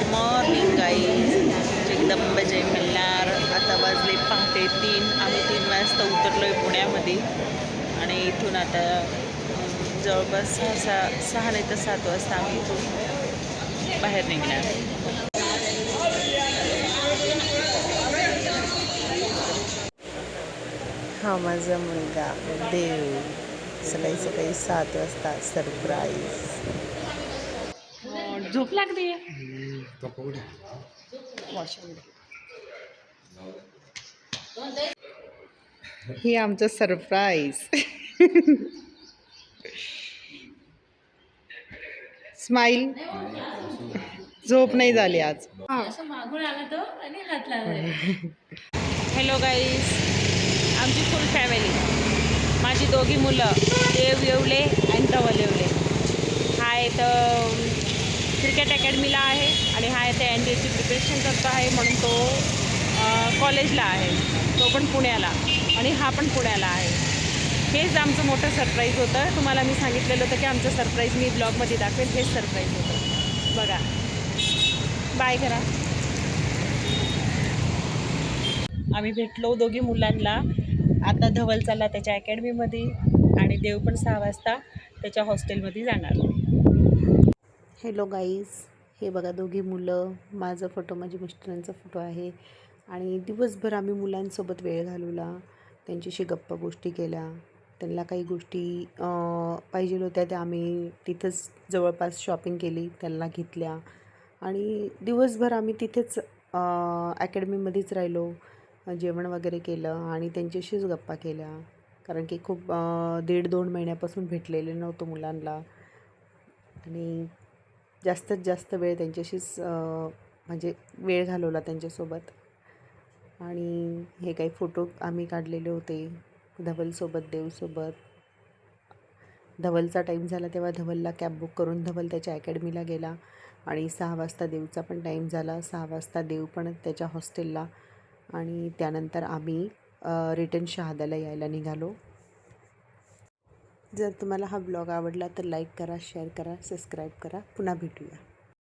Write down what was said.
Good morning guys Jagdamb जय मल्हार आता वाजले पहाटे तीन. आम्ही तीन वाजता उतरलो आहे पुण्यामध्ये. आणि इथून आता जवळपास सहा सहा सहा नाही तर सात वाजता आम्ही इथून बाहेर निघणार. हा माझा मुलगा देव. सकाळी सकाळी सात वाजता सरप्राईज झोप लागली ही आमचं सरप्राईज स्माईल झोप नाही झाली आज. हॅलो गाईज आमची फुल फॅमिली माझी दोघी मुलं देव येवले आणि धवल येवले. हा तर क्रिकेट अकॅडमीला आहे आणि हा ते एन डी एची प्रिपरेशन करतो आहे म्हणून तो कॉलेजला आहे. तो पण पुण्याला आणि हा पण पुण्याला आहे. हेच आमचं मोठं सरप्राईज होतं. तुम्हाला मी सांगितलेलं होतं की आमचं सरप्राईज मी ब्लॉगमध्ये दाखवेल. हेच सरप्राईज होतं. बघा. बाय करा. आम्ही भेटलो दोघी मुलांना. आता धवल चालला त्याच्या अकॅडमीमध्ये आणि देव पण सहा वाजता त्याच्या हॉस्टेलमध्ये जाणार. हॅलो गाईज हे बघा दोघी मुलं. माझा फोटो माझ्या मिस्टरांचा फोटो आहे. आणि दिवसभर आम्ही मुलांसोबत वेळ घालवला. त्यांच्याशी गप्पा गोष्टी केल्या. त्यांना काही गोष्टी पाहिजे होत्या त्या आम्ही तिथंच जवळपास शॉपिंग केली त्यांना घेतल्या. आणि दिवसभर आम्ही तिथेच अकॅडमीमध्येच राहिलो. जेवण वगैरे केलं आणि त्यांच्याशीच गप्पा केल्या. कारण की खूप दीड दोन महिन्यापासून भेटलेले नव्हतो मुलांना. आणि जास्तीत जास्त वेळ त्यांच्याशीच म्हणजे वेळ घालवला त्यांच्यासोबत. आणि हे काही फोटो आम्ही काढलेले होते धवलसोबत देवसोबत धवलचा टाईम झाला तेव्हा धवलला कॅब बुक करून धवल त्याच्या अकॅडमीला गेला आणि सहा वाजता देवचा पण टाईम झाला. सहा वाजता देव पण त्याच्या हॉस्टेलला आणि त्यानंतर आम्ही रिटर्न शहादाला यायला निघालो. जर तुम्हाला हा ब्लॉग आवडला तर लाईक करा शेअर करा सबस्क्राईब करा. पुन्हा भेटूया.